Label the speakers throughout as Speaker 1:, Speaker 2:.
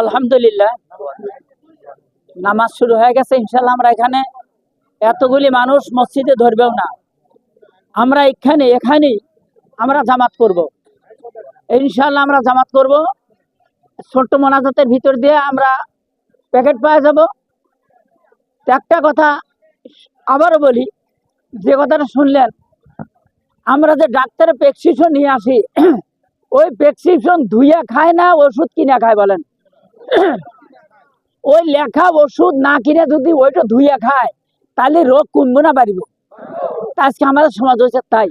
Speaker 1: আলহামদুলিল্লাহ। নামাজ শুরু হয়ে গেছে ইনশাল্লাহ আমরা এখানে এতগুলি মানুষ মসজিদে ধরবেও না। আমরা এখানে, এখানেই আমরা জামাত করব। ইনশাল্লাহ আমরা জামাত করব। ছোট্ট মোনাজাতের ভিতর দিয়ে আমরা প্যাকেট পাওয়া যাব। একটা কথা আবারও বলি, যে কথাটা শুনলেন, আমরা যে ডাক্তারের প্রেসক্রিপশন নিয়ে আসি, ওই প্রেসক্রিপশন ধুইয়া খায় না, ওষুধ কিনা খায় বলেন। ওই লেখা ওষুধ না কিনে যদি ওইটা ধুইয়া খায়, তাহলে রোগ কমবো না পারিব আজকে আমাদের সমাজ হচ্ছে তাই।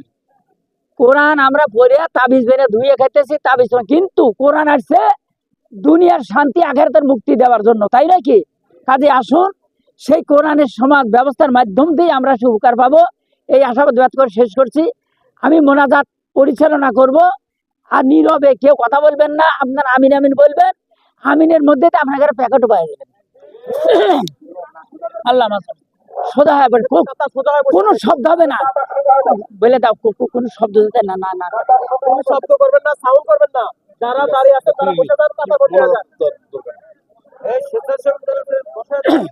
Speaker 1: কোরআন আমরা পড়ে তাবিজ বেড়ে ধুয়ে খাইতেছি, তাবিজ কিন্তু কোরআন আসছে দুনিয়ার শান্তি আঘাতের মুক্তি দেওয়ার জন্য, তাই নাকি কাজে আসুন, সেই কোরআনের সমাজ ব্যবস্থার মাধ্যম দিয়ে আমরা সে উপকার পাবো। এই আশাবাদ ব্যক্ত করে শেষ করছি। আমি মোনাজাত পরিচালনা করব। আর নীরবে কেউ কথা বলবেন না, আপনার আমিন আমিন বলবেন। আমিনের মধ্যে তো আপনাকে প্যাকেটও পাওয়া যাবেন আল্লাহ মাসুম। সোজা হয় বলে, কো- কোনো শব্দ হবে না বলে দাও কো- কো- কোনো শব্দ দিতে না না না
Speaker 2: কোনো শব্দ করবেন না সাউন্ড করবেন না যারা দাঁড়িয়ে আছে তারা বসে যান কথা বলতে যান এই স্বেচ্ছাসেবক দলের বসে যান।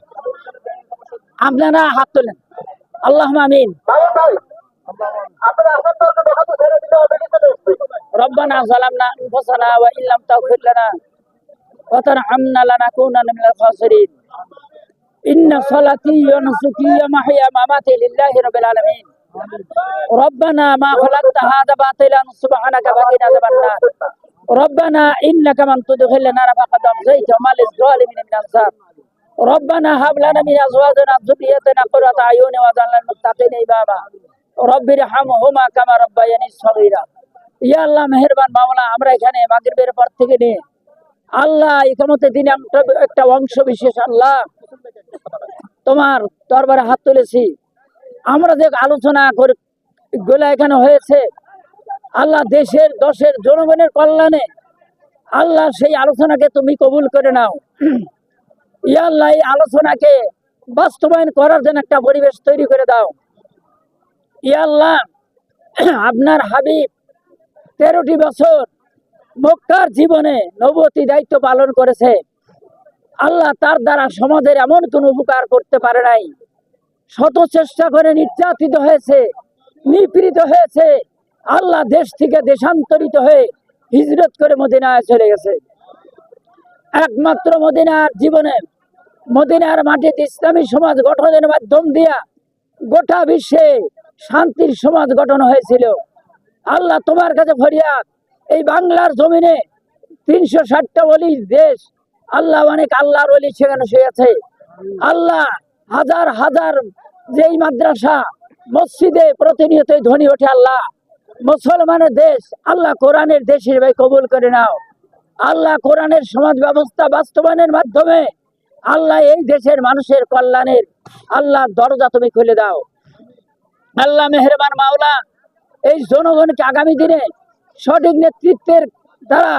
Speaker 1: আপনারা হাত তোলেন আল্লাহ আমিন
Speaker 2: আপনারা আসার দরকার দেখা তো ছেড়ে দিলে হবে কি চলে আসবে?
Speaker 1: ربنا ظلمنا انفسنا وان لم تغفر لنا وترحمنا لنكونن من الخاسرين ان صلاتي ونسكي ومحيا ومماتي لله رب العالمين ربنا ما خلقت هذا باطلا سبحانك فقنا عذاب النار ربنا انك من تدخل النار فقد امزيت وما للظالمين من انصار ربنا هب لنا من ازواجنا وذريتنا قرة اعين واجعلنا للمتقين اماما رب ارحمهما كما ربياني صغيرا ইয়া আল্লাহ মেহেরবান মামলা আমরা এখানে মাগরিবের পর থেকে নিয়ে আল্লাহ একামতে দিনে একটা- একটা অংশ বিশেষ আল্লাহ তোমার দরবারে হাত তুলেছি। আমরা যে আলোচনা করে গোলা এখানে হয়েছে, আল্লাহ দেশের, দশের জনগণের কল্যাণে আল্লাহ সেই আলোচনাকে তুমি কবুল করে নাও। ইয়া আল্লাহ, এই আলোচনাকে বাস্তবায়ন করার জন্য একটা পরিবেশ তৈরি করে দাও। ইয়া আল্লাহ, আপনার হাবিব তেরোটি বছর মক্কার জীবনে নবতী দায়িত্ব পালন করেছে। আল্লাহ তার দ্বারা সমাজের এমন কোনো উপকার করতে পারে নাই। শত চেষ্টা করে নির্যাতিত হয়েছে, নিপীড়িত হয়েছে। আল্লাহ দেশ থেকে দেশান্তরিত হয়ে হিজরত করে মদিনায় চলে গেছে। একমাত্র মদিনার জীবনে, মদিনার মাটিতে ইসলামী সমাজ গঠনের মাধ্যম দিয়া গোটা বিশ্বে শান্তির সমাজ গঠন হয়েছিল। আল্লাহ তোমার কাছে ফরিয়াদ এই বাংলার জমিনে তিনশো ষাটটা অলির দেশ, আল্লাহ অনেক আল্লাহর অলি সেখানে শুয়েছে আল্লাহ হাজার হাজার যেই মাদ্রাসা, মসজিদে প্রতিনিয়তই ধ্বনি ওঠে আল্লাহ। মুসলমানের দেশ, আল্লাহ কোরআনের দেশ হিসেবে কবুল করে নাও। আল্লাহ কোরআনের সমাজ ব্যবস্থা বাস্তবায়নের মাধ্যমে আল্লাহ এই দেশের মানুষের কল্যাণের আল্লাহ দরজা তুমি খুলে দাও। আল্লাহ মেহরবান মাওলা, এই জনগণকে আগামী দিনে সঠিক নেতৃত্বের দ্বারা,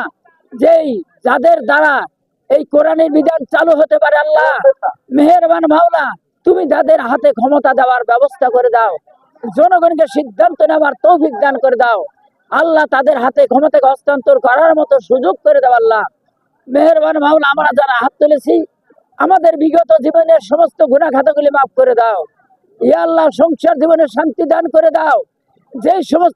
Speaker 1: যেই যাদের দ্বারা এই কোরআনের বিধান চালু হতে পারে আল্লাহ, মেহেরবান মাওলা, তুমি তাদের হাতে ক্ষমতা দেওয়ার ব্যবস্থা করে দাও, জনগণকে সিদ্ধান্ত নেওয়ার তৌফিক দান করে দাও, আল্লাহ তাদের হাতে ক্ষমতাকে হস্তান্তর করার মতো সুযোগ করে দাও আল্লাহ। মেহেরবান মাওলা, আমরা যারা হাত তুলেছি, আমাদের বিগত জীবনের সমস্ত গুণাখাতাগুলি মাফ করে দাও। ইয়া আল্লাহ, সংসার জীবনে শান্তি দান করে দাও। যে সমস্ত